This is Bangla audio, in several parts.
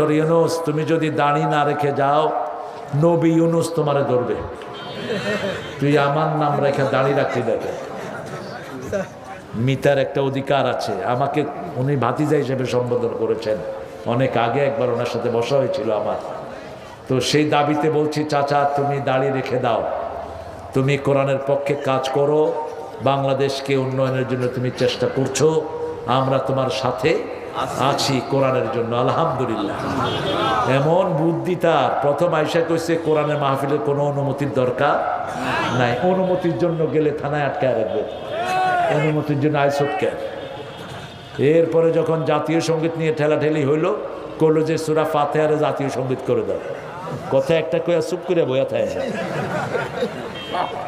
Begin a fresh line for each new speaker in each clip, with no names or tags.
ডক্টর ইউনুস, তুমি যদি দাড়ি না রেখে যাও, নবী ইউনুস তোমারে ধরবে। তুই আমার নাম রেখে দাড়ি রাখতে দেবে মিতার একটা অধিকার আছে। আমাকে উনি ভাতিজা হিসেবে সম্বোধন করেছেন। অনেক আগে একবার ওনার সাথে বসা হয়েছিল আমার। তো সেই দাবিতে বলছি, চাচা, তুমি দাড়ি রেখে দাও। তুমি কোরআনের পক্ষে কাজ করো। বাংলাদেশকে উন্নয়নের জন্য তুমি চেষ্টা করছ। আমরা তোমার সাথে আছি কোরআনের জন্য, আলহামদুলিল্লাহ। এমন বুদ্ধি তার। প্রথম আয়সা কইছে, কোরআনের মাহফিলের কোনো অনুমতির দরকার নাই। অনুমতির জন্য গেলে থানায় আটকায় রাখবে। অনুমতির জন্য আইসব কেন এরপরে যখন জাতীয় সংগীত নিয়ে ঠেলাঠেলি হইল করল যে, সুরা ফাতেহারে জাতীয় সংগীত করে দাও। কথা একটা কয়া চুপ করে বয়া থাকে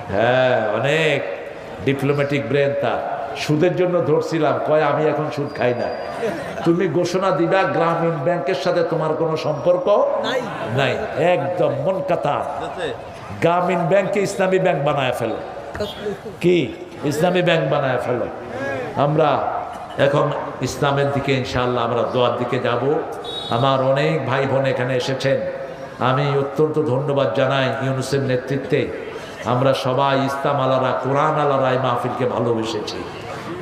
হ্যাঁ অনেক ডিপ্লোম্যাটিক ব্রেন তার। সুদের জন্য ধরছিলাম কয় আমি এখন সুদ খাই না। তুমি ঘোষণা দিবা গ্রামীণ ব্যাংকের সাথে তোমার কোনো সম্পর্ক নাই। একদম মন কথা গ্রামীণ ব্যাংকে ইসলামী ব্যাংক বানায় ফেলো। কি? ইসলামী ব্যাংক বানায় ফেলো। আমরা এখন ইসলামের দিকে ইনশাল্লাহ আমরা দোয়ার দিকে যাব। আমার অনেক ভাই বোন এখানে এসেছেন। আমি অত্যন্ত ধন্যবাদ জানাই ইউনুসের নেতৃত্বে। আমরা সবাই ইসলাম আলারা কোরআন আলারা এই মাহফিলকে ভালোবেসেছি।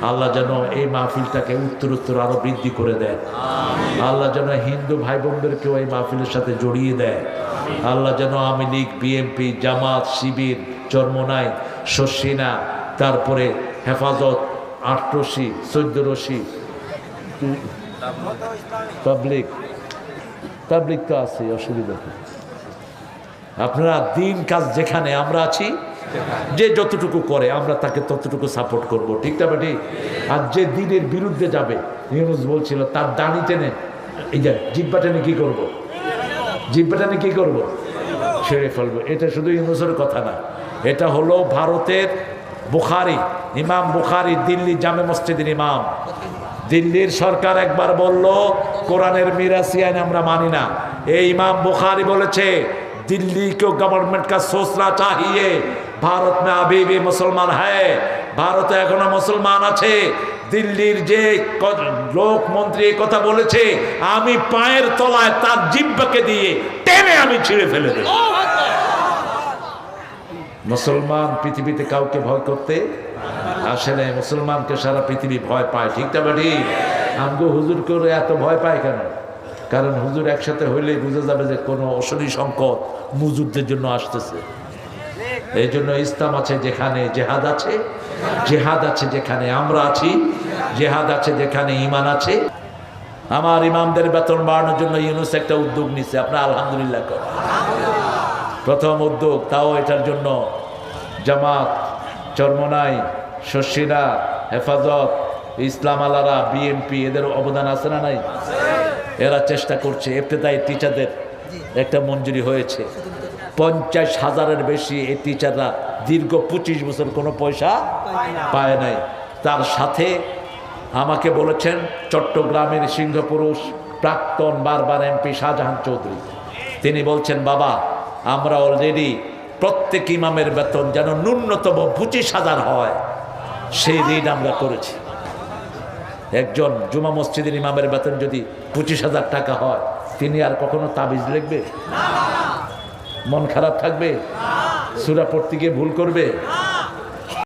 আল্লাহ যেন এই মাহফিলটাকে উত্তর উত্তর আরও বৃদ্ধি করে দেন আল্লাহ যেন হিন্দু ভাই বোনদেরকেও এই মাহফিলের সাথে জড়িয়ে দেয়। আল্লাহ যেন আওয়ামী লীগ বিএনপি জামাত শিবির চরমনাই শশিনা তারপরে হেফাজত আটরশি চোদ্দ রশি পাবলিক পাবলিক তো আছে অসুবিধা আপনারা দিন কাজ যেখানে আমরা আছি, যে যতটুকু করে আমরা তাকে ততটুকু সাপোর্ট করব। ঠিক না ঠিক আর যে দিনের বিরুদ্ধে যাবে, ইউনুস বলছিল, তার দাঁড়ি টেনে, এই যে জিব্বা টেনে কি করব? জিব্বা টেনে কি করব? ছেড়ে ফেলব। এটা শুধু ইউনুসের কথা না, এটা হলো ভারতের বুখারি, ইমাম বুখারি, দিল্লি জামে মসজিদের ইমাম। দিল্লির সরকার একবার বলল, কোরআনের মিরাসি আইন আমরা মানি না। এই ইমাম বুখারি বলেছে दिल्ली को गवर्नमेंट का सोचना चाहिए ভারত মে আবি भी মুসলমান হ্যায় ভারতে এখনো মুসলমান আছে দিল্লির যে ক- লোক মন্ত্রী এই কথা বলেছে আমি পায়ের তলায় তার জিব্বাকে দিয়ে টেনে আমি ছিঁড়ে ফেলে দেব মুসলমান পৃথিবীতে কাউকে ভয় করতে আসে না মুসলমানকে সারা পৃথিবী ভয় পায় ঠিক না বাড়ি আমগো হুজুর করে এত ভয় পায় কেন কারণ হুজুর একসাথে হইলেই বুঝে যাবে যে কোনো অশনি সংকট মুজুরদের জন্য আসতেছে। এই জন্য ইসলাম আছে যেখানে জেহাদ আছে জেহাদ আছে যেখানে আমরা আছি, জেহাদ আছে যেখানে ইমান আছে। আমার ইমামদের বেতন বাড়ানোর জন্য ইউনুস একটা উদ্যোগ নিচ্ছে আপনার আলহামদুলিল্লাহ করেন। প্রথম উদ্যোগ তাও এটার জন্য জামাত, চরমনাই শশীরা হেফাজত, ইসলাম আলারা, বিএনপি, এদের অবদান আছে না নাই? এরা চেষ্টা করছে এফতেদায়ী টিচারদের একটা মঞ্জুরি হয়েছে। পঞ্চাশ হাজারের বেশি এই টিচাররা দীর্ঘ পঁচিশ বছর কোনো পয়সা পায় নাই। তার সাথে আমাকে বলেছেন চট্টগ্রামের সিংহপুরুষ প্রাক্তন বারবার এমপি শাহজাহান চৌধুরী। তিনি বলছেন বাবা আমরা অলরেডি প্রত্যেক ইমামের বেতন যেন ন্যূনতম পঁচিশ হাজার হয়। সেই ঋণ আমরা করেছি। একজন জুমা মসজিদের ইমামের বেতন যদি পঁচিশ হাজার টাকা হয়, তিনি আর কখনো তাবিজ লিখবে? মন খারাপ থাকবে? সুরা পড়তে গিয়ে ভুল করবে?